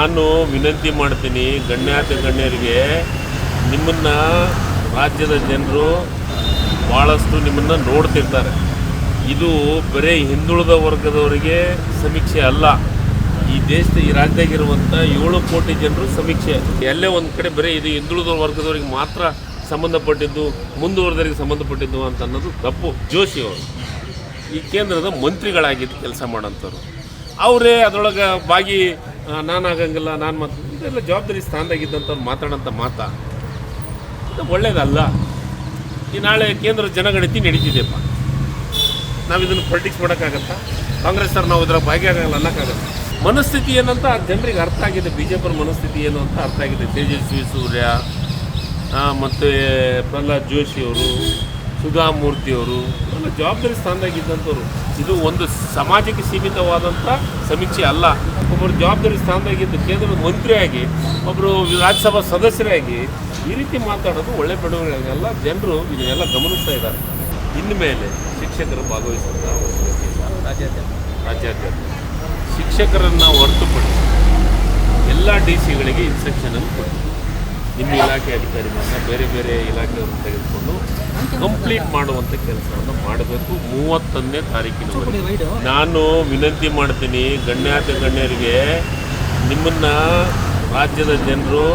ನಾನು ವಿನಂತಿ ಮಾಡ್ತೀನಿ ಗಣ್ಯಾತ ಗಣ್ಯರಿಗೆ ನಿಮ್ಮನ್ನು ರಾಜ್ಯದ ಜನರು ಭಾಳಷ್ಟು ನಿಮ್ಮನ್ನು ನೋಡ್ತಿರ್ತಾರೆ. ಇದು ಬರೀ ಹಿಂದುಳಿದ ವರ್ಗದವರಿಗೆ ಸಮೀಕ್ಷೆ ಅಲ್ಲ. ಈ ದೇಶದ, ಈ ರಾಜ್ಯದಾಗಿರುವಂಥ ಏಳು ಕೋಟಿ ಜನರು ಸಮೀಕ್ಷೆ. ಎಲ್ಲೇ ಒಂದು ಕಡೆ ಬರೀ ಇದು ಹಿಂದುಳಿದ ವರ್ಗದವರಿಗೆ ಮಾತ್ರ ಸಂಬಂಧಪಟ್ಟಿದ್ದು, ಮುಂದುವರೆದವರಿಗೆ ಸಂಬಂಧಪಟ್ಟಿದ್ದು ಅಂತ ಅನ್ನೋದು ತಪ್ಪು. ಜೋಶಿ ಅವರು ಈ ಕೇಂದ್ರದ ಮಂತ್ರಿಗಳಾಗಿದ್ದು ಕೆಲಸ ಮಾಡೋಂಥವ್ರು. ಅವರೇ ಅದರೊಳಗೆ ಬಾಗಿ ನಾನು ಆಗಂಗಿಲ್ಲ, ನಾನು ಮಾತು, ಇದೆಲ್ಲ ಜವಾಬ್ದಾರಿ ಸ್ಥಾನದಾಗಿದ್ದಂಥವ್ರು ಮಾತಾಡೋಂಥ ಮಾತಾ. ಇದು ಒಳ್ಳೇದಲ್ಲ. ಈ ನಾಳೆ ಕೇಂದ್ರ ಜನಗಣತಿ ನಡೀತಿದೆಯಪ್ಪ. ನಾವು ಇದನ್ನು ಪೊಲಿಟಿಕ್ಸ್ ಮಾಡೋಕ್ಕಾಗತ್ತಾ? ಕಾಂಗ್ರೆಸ್ ಅವ್ರು ನಾವು ಇದರ ಭಾಗಿಯಾಗಲ್ಲ ಅನ್ನೋಕ್ಕಾಗತ್ತೆ? ಮನಸ್ಥಿತಿ ಏನಂತ ಆ ಜನರಿಗೆ ಅರ್ಥ ಆಗಿದೆ. ಬಿ ಜೆ ಪಿಯವ್ರ ಮನಸ್ಥಿತಿ ಏನು ಅಂತ ಅರ್ಥ ಆಗಿದೆ. ತೇಜಸ್ವಿ ಸೂರ್ಯ ಮತ್ತು ಪ್ರಹ್ಲಾದ್ ಜೋಶಿಯವರು ಸುಧಾಮೂರ್ತಿಯವರು ಎಲ್ಲ ಜವಾಬ್ದಾರಿ ಸ್ಥಾನದಾಗಿದ್ದಂಥವ್ರು. ಇದು ಒಂದು ಸಮಾಜಕ್ಕೆ ಸೀಮಿತವಾದಂಥ ಸಮೀಕ್ಷೆ ಅಲ್ಲ. ಒಬ್ಬರು ಜವಾಬ್ದಾರಿ ಸ್ಥಾನದಾಗಿದ್ದು ಕೇಂದ್ರದ ಮಂತ್ರಿಯಾಗಿ ಒಬ್ಬರು ರಾಜ್ಯಸಭಾ ಸದಸ್ಯರಾಗಿ ಈ ರೀತಿ ಮಾತಾಡೋದು ಒಳ್ಳೆ ಬೆಳವಣಿಗೆ ಎಲ್ಲ ಜನರು ಇದನ್ನೆಲ್ಲ ಗಮನಿಸ್ತಾ ಇದ್ದಾರೆ. ಇನ್ಮೇಲೆ ಶಿಕ್ಷಕರು ಅವಶ್ಯಕತೆ ಇಲ್ಲ. ರಾಜ್ಯಾದ್ಯಂತ ಶಿಕ್ಷಕರನ್ನು ಹೊರತುಪಡಿಸಿ ಎಲ್ಲ ಡಿ ಸಿಗಳಿಗೆ ಇನ್ಸ್ಟ್ರಕ್ಷನನ್ನು ಕೊಡಿ. ನಿಮ್ಮ ಇಲಾಖೆ ಅಧಿಕಾರಿಗಳನ್ನ ಬೇರೆ ಬೇರೆ ಇಲಾಖೆಯವರು ತೆಗೆದುಕೊಂಡು ಕಂಪ್ಲೀಟ್ ಮಾಡುವಂಥ ಕೆಲಸವನ್ನು ಮಾಡಬೇಕು ಮೂವತ್ತೊಂದನೇ ತಾರೀಕಿನ ನಾನು ವಿನಂತಿ ಮಾಡ್ತೀನಿ ಗಣ್ಯಾತ ಗಣ್ಯರಿಗೆ, ನಿಮ್ಮನ್ನು ರಾಜ್ಯದ ಜನರು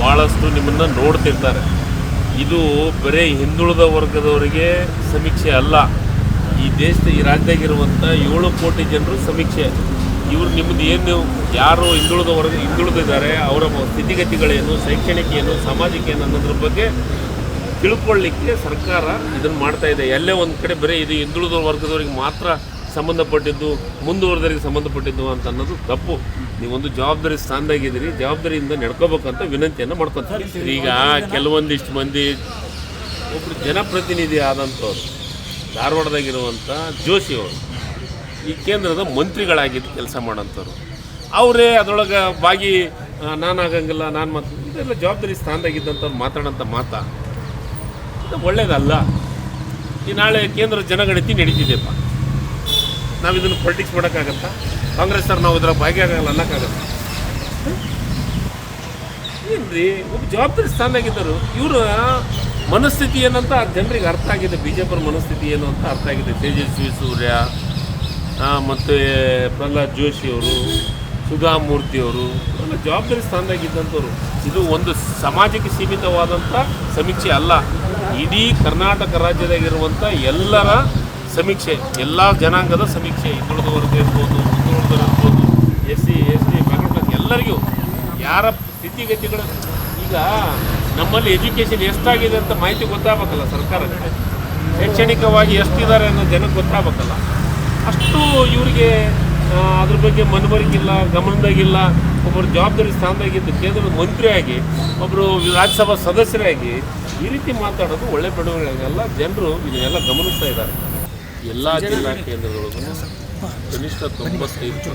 ಭಾಳಷ್ಟು ನಿಮ್ಮನ್ನು ನೋಡ್ತಿರ್ತಾರೆ. ಇದು ಬರೀ ಹಿಂದುಳಿದ ವರ್ಗದವರಿಗೆ ಸಮೀಕ್ಷೆ ಅಲ್ಲ. ಈ ದೇಶದ, ಈ ರಾಜ್ಯದಾಗಿರುವಂಥ ಏಳು ಕೋಟಿ ಜನರು ಸಮೀಕ್ಷೆ. ಇವರು ನಿಮ್ಮದು ಏನು ಯಾರು ಹಿಂದುಳಿದ ವರ್ಗ, ಹಿಂದುಳಿದಿದ್ದಾರೆ, ಅವರ ಸ್ಥಿತಿಗತಿಗಳೇನು, ಶೈಕ್ಷಣಿಕ ಏನು, ಸಾಮಾಜಿಕ ಏನು ಅನ್ನೋದ್ರ ಬಗ್ಗೆ ತಿಳ್ಕೊಳ್ಳಿಕ್ಕೆ ಸರ್ಕಾರ ಇದನ್ನು ಮಾಡ್ತಾ ಇದೆ. ಎಲ್ಲೇ ಒಂದು ಕಡೆ ಬರೀ ಇದು ಹಿಂದುಳಿದ ವರ್ಗದವರಿಗೆ ಮಾತ್ರ ಸಂಬಂಧಪಟ್ಟಿದ್ದು, ಮುಂದುವರೆದವರಿಗೆ ಸಂಬಂಧಪಟ್ಟಿದ್ದು ಅಂತ ಅನ್ನೋದು ತಪ್ಪು. ನೀವೊಂದು ಜವಾಬ್ದಾರಿ ಸ್ಥಾನದಾಗಿದ್ದೀರಿ. ಜವಾಬ್ದಾರಿಯಿಂದ ನಡ್ಕೋಬೇಕಂತ ವಿನಂತಿಯನ್ನು ಮಾಡ್ಕೊತಾರೆ ಈಗ ಕೆಲವೊಂದಿಷ್ಟು ಮಂದಿ ಒಬ್ಬರು ಜನಪ್ರತಿನಿಧಿ ಆದಂಥವ್ರು, ಧಾರವಾಡದಾಗಿರುವಂಥ ಜೋಶಿ ಅವರು, ಈ ಕೇಂದ್ರದ ಮಂತ್ರಿಗಳಾಗಿದ್ದು ಕೆಲಸ ಮಾಡೋಂಥವ್ರು. ಅವರೇ ಅದರೊಳಗೆ ಬಾಗಿ ನಾನಾಗಂಗಿಲ್ಲ ನಾನು ಮಾತು ಇದೆಲ್ಲ ಜವಾಬ್ದಾರಿ ಸ್ಥಾನದಾಗಿದ್ದಂಥವ್ರು ಮಾತಾಡೋಂಥ ಮಾತಾ. ಇದು ಒಳ್ಳೇದಲ್ಲ. ಈ ನಾಳೆ ಕೇಂದ್ರ ಜನಗಣತಿ ನಡೀತಿದೆಯಪ್ಪ ನಾವು ಇದನ್ನು ಪೊಲಿಟಿಕ್ಸ್ ಮಾಡೋಕ್ಕಾಗತ್ತಾ? ಕಾಂಗ್ರೆಸ್ ಸರ್ ನಾವು ಇದರ ಭಾಗಿಯಾಗಲ್ಲ ಅನ್ನೋಕ್ಕಾಗತ್ತೆ? ಏನ್ರಿ, ಒಬ್ಬ ಜವಾಬ್ದಾರಿ ಸ್ಥಾನದಾಗಿದ್ದರು ಇವರ ಮನಸ್ಥಿತಿ ಏನಂತ ಜನರಿಗೆ ಅರ್ಥ ಆಗಿದೆ. ಬಿ ಜೆ ಮನಸ್ಥಿತಿ ಏನು ಅಂತ ಅರ್ಥ ಆಗಿದೆ. ತೇಜಸ್ವಿ ಸೂರ್ಯ ಮತ್ತು ಪ್ರಹ್ಲಾದ್ ಜೋಶಿ ಅವರು ಸುಧಾಮೂರ್ತಿಯವರು ಎಲ್ಲ ಜವಾಬ್ದಾರಿ ಸ್ಥಾನದಾಗಿದ್ದಂಥವ್ರು. ಇದು ಒಂದು ಸಮಾಜಕ್ಕೆ ಸೀಮಿತವಾದಂಥ ಸಮೀಕ್ಷೆ ಅಲ್ಲ. ಇಡೀ ಕರ್ನಾಟಕ ರಾಜ್ಯದಾಗಿರುವಂಥ ಎಲ್ಲರ ಸಮೀಕ್ಷೆ, ಎಲ್ಲ ಜನಾಂಗದ ಸಮೀಕ್ಷೆ ಹಿಂದುಳಿದ ವರ್ಗ ಇರ್ಬೋದು ಮುಂದುವರೆದವರು ಇರ್ಬೋದು, S C, S T backward ಎಲ್ಲರಿಗೂ ಯಾರ ಸ್ಥಿತಿಗತಿಗಳು. ಈಗ ನಮ್ಮಲ್ಲಿ ಎಜುಕೇಷನ್ ಎಷ್ಟಾಗಿದೆ ಅಂತ ಮಾಹಿತಿ ಗೊತ್ತಾಗಬೇಕಲ್ಲ ಸರ್ಕಾರಕ್ಕೆ? ಶೈಕ್ಷಣಿಕವಾಗಿ ಎಷ್ಟಿದ್ದಾರೆ ಅನ್ನೋ ಜನಕ್ಕೆ ಗೊತ್ತಾಗಬೇಕಲ್ಲ. ಅಷ್ಟು ಇವರಿಗೆ ಅದ್ರ ಬಗ್ಗೆ ಮನವರಿಕಿಲ್ಲ ಗಮನದಾಗಿಲ್ಲ. ಒಬ್ಬರು ಜವಾಬ್ದಾರಿ ಸ್ಥಾನದಾಗಿದ್ದು ಕೇಂದ್ರದ ಮಂತ್ರಿಯಾಗಿ ಒಬ್ಬರು ರಾಜ್ಯಸಭಾ ಸದಸ್ಯರಾಗಿ ಈ ರೀತಿ ಮಾತಾಡೋದು ಒಳ್ಳೆ ಬೆಳವಣಿಗೆಲ್ಲ ಜನರು ಇದನ್ನೆಲ್ಲ ಗಮನಿಸ್ತಾ ಇದ್ದಾರೆ. ಎಲ್ಲ ಜಿಲ್ಲಾ ಕೇಂದ್ರದೊಳಗೂ ಕನಿಷ್ಠ ತೊಂಬತ್ತೈದು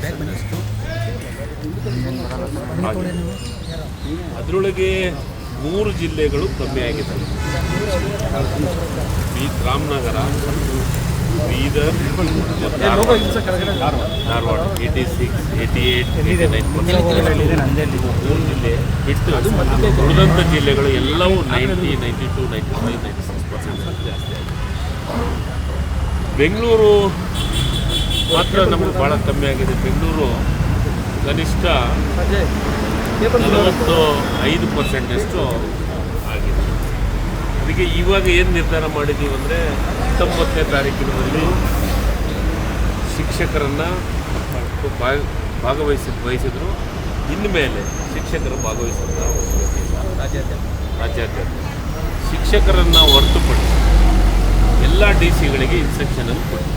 ಅದರೊಳಗೆ ಮೂರು ಜಿಲ್ಲೆಗಳು ಕಮ್ಮಿ ಆಗಿದೆ B Ramanagara Bidar Dharwad. Eighty six eighty eight eighty nine ಮೂರು ಜಿಲ್ಲೆ. ಬಿಟ್ಟು ಉಳಿದಂಥ ಜಿಲ್ಲೆಗಳು ಎಲ್ಲವೂ ninety ninety two ninety five ninety six percent ಜಾಸ್ತಿ ಆಗಿದೆ. ಬೆಂಗಳೂರು ಮಾತ್ರ ನಮಗೆ ಭಾಳ ಕಮ್ಮಿ ಆಗಿದೆ. ಬೆಂಗಳೂರು ಕನಿಷ್ಠ ನಲವತ್ತು ಐದು ಪರ್ಸೆಂಟಷ್ಟು ಅದಕ್ಕೆ ಇವಾಗ ಏನು ನಿರ್ಧಾರ ಮಾಡಿದ್ದೀವಿ ಅಂದರೆ ಹತ್ತೊಂಬತ್ತನೇ ತಾರೀಕಿನಲ್ಲಿ ಶಿಕ್ಷಕರನ್ನು ಭಾಗ ಭಾಗವಹಿಸಿ ಬಯಸಿದ್ರು ಇನ್ಮೇಲೆ ಶಿಕ್ಷಕರು ಭಾಗವಹಿಸಿದ ರಾಜ್ಯಾಧ್ಯಕ್ಷ. ಇಲ್ಲ ರಾಜ್ಯಾದ್ಯಂತ ಶಿಕ್ಷಕರನ್ನು ಹೊರತುಪಡಿಸಿ ಎಲ್ಲ ಡಿ ಸಿಗಳಿಗೆ ಇನ್ಸ್ಟ್ರಕ್ಷನನ್ನು ಕೊಡಿ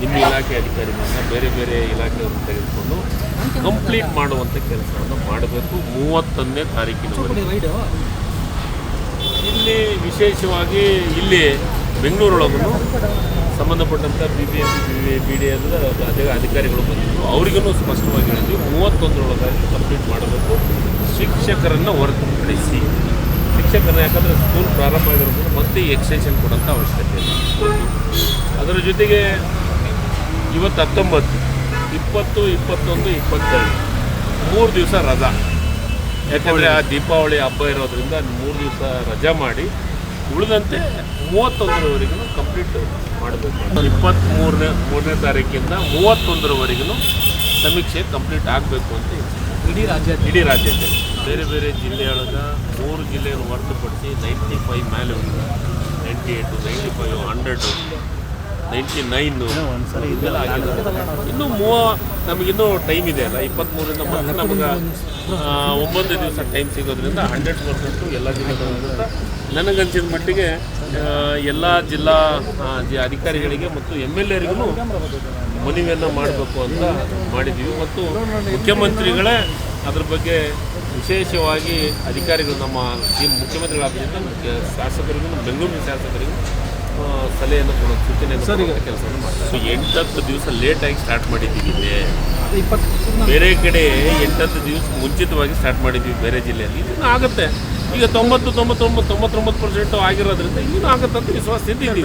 ನಿಮ್ಮ ಇಲಾಖೆ ಅಧಿಕಾರಿಗಳನ್ನ ಬೇರೆ ಬೇರೆ ಇಲಾಖೆಯವರು ತೆಗೆದುಕೊಂಡು ಕಂಪ್ಲೀಟ್ ಮಾಡುವಂಥ ಕೆಲಸವನ್ನು ಮಾಡಬೇಕು ಮೂವತ್ತೊಂದನೇ ತಾರೀಕಿನವರೆಗೆ. ಇಲ್ಲಿ ವಿಶೇಷವಾಗಿ ಇಲ್ಲಿ ಬೆಂಗಳೂರೊಳಗೂ ಸಂಬಂಧಪಟ್ಟಂಥ B B M P B D ಎಲ್ಲ ಅದೇ ಅಧಿಕಾರಿಗಳು ಬಂದಿದ್ದರು ಅವರಿಗೂ ಸ್ಪಷ್ಟವಾಗಿ ಹೇಳಿದ್ವಿ. ಮೂವತ್ತೊಂದರೊಳಗಾಗಿ ಕಂಪ್ಲೀಟ್ ಮಾಡಬೇಕು. ಶಿಕ್ಷಕರನ್ನು ಹೊರತುಪಡಿಸಿ, ಶಿಕ್ಷಕರನ್ನ ಯಾಕಂದರೆ ಸ್ಕೂಲ್ ಪ್ರಾರಂಭ ಆಗಿರೋದ್ರಿಂದ ಮತ್ತೆ ಎಕ್ಸ್ಟೆನ್ಷನ್ ಕೊಡೋಂಥ ಅವಶ್ಯಕತೆ ಇಲ್ಲ. ಅದರ ಜೊತೆಗೆ ಇವತ್ತು ಹತ್ತೊಂಬತ್ತು, ಇಪ್ಪತ್ತು, ಇಪ್ಪತ್ತೊಂದು ಇಪ್ಪತ್ತೆರಡು ಮೂರು ದಿವಸ ರಜಾ. ಯಾಕಂದರೆ ಆ ದೀಪಾವಳಿ. ಹಬ್ಬ ಇರೋದ್ರಿಂದ ಮೂರು ದಿವಸ ರಜಾ ಮಾಡಿ ಉಳಿದಂತೆ ಮೂವತ್ತೊಂದರವರೆಗೂ ಕಂಪ್ಲೀಟ್ ಮಾಡಬೇಕು. ಇಪ್ಪತ್ತ್ಮೂರನೇ ಮೂರನೇ ತಾರೀಕಿಂದ ಮೂವತ್ತೊಂದರವರೆಗೂ ಸಮೀಕ್ಷೆ ಕಂಪ್ಲೀಟ್ ಆಗಬೇಕು ಅಂತ. ಇಡೀ ರಾಜ್ಯ ಇಡೀ ರಾಜ್ಯಕ್ಕೆ. ಬೇರೆ ಬೇರೆ ಜಿಲ್ಲೆಯೊಳಗೆ ಮೂರು ಜಿಲ್ಲೆಯನ್ನು ಹೊರತುಪಡಿಸಿ ನೈಂಟಿ ಫೈವ್ ಮೇಲೆ ninety eight ninety five hundred ninety nine. ಇನ್ನೂ ಮೂವ ನಮಗಿನ್ನೂ ಟೈಮ್ ಇದೆ ಅಲ್ಲ. ಇಪ್ಪತ್ತ್ಮೂರಿಂದ ಮತ್ತೆ ನಮಗೆ ಒಂಬತ್ತು ದಿವಸ ಟೈಮ್ ಸಿಗೋದ್ರಿಂದ ಹಂಡ್ರೆಡ್ ಪರ್ಸೆಂಟು ಎಲ್ಲ ಜಿಲ್ಲೆಗಳಿಂದ ನನಗನ್ಸಿದ ಮಟ್ಟಿಗೆ ಎಲ್ಲ ಜಿಲ್ಲಾ ಅಧಿಕಾರಿಗಳಿಗೆ ಮತ್ತು ಎಂ ಎಲ್ ಎರಿಗೂ ಮನವಿಯನ್ನು ಮಾಡಬೇಕು ಅಂತ ಮಾಡಿದ್ದೀವಿ ಮತ್ತು ಮುಖ್ಯಮಂತ್ರಿಗಳೇ ಅದ್ರ ಬಗ್ಗೆ ವಿಶೇಷವಾಗಿ ಅಧಿಕಾರಿಗಳು ನಮ್ಮ ಈ ಮುಖ್ಯಮಂತ್ರಿಗಳಾದ್ದರಿಂದ ಮುಖ್ಯ ಶಾಸಕರಿಗೂ ನಮ್ಮ ಬೆಂಗಳೂರಿನ ಶಾಸಕರಿಗೂ ಸಲಹೆಯನ್ನು ಕೊಡೋ ಸೂಚನೆಯನ್ನು ಸರಿ ಕೆಲಸವನ್ನು ಮಾಡ್ತಾರೆ ಸೊ ಎಂಟತ್ತು ದಿವಸ ಲೇಟಾಗಿ ಸ್ಟಾರ್ಟ್ ಮಾಡಿದ್ದೀವಿ ಇಲ್ಲಿ. ಬೇರೆ ಕಡೆ ಎಂಟತ್ತು ದಿವಸ ಮುಂಚಿತವಾಗಿ ಸ್ಟಾರ್ಟ್ ಮಾಡಿದ್ದೀವಿ ಬೇರೆ ಜಿಲ್ಲೆಯಲ್ಲಿ. ಇದನ್ನು ಆಗುತ್ತೆ. ಈಗ ತೊಂಬತ್ತು ತೊಂಬತ್ತೊಂಬತ್ತು ತೊಂಬತ್ತೊಂಬತ್ತು ಪರ್ಸೆಂಟು ಆಗಿರೋದ್ರಿಂದ ಇನ್ನೂ ಆಗುತ್ತೆ ಅಂತ ವಿಶ್ವಾಸ ಇದ್ದೀವಿ.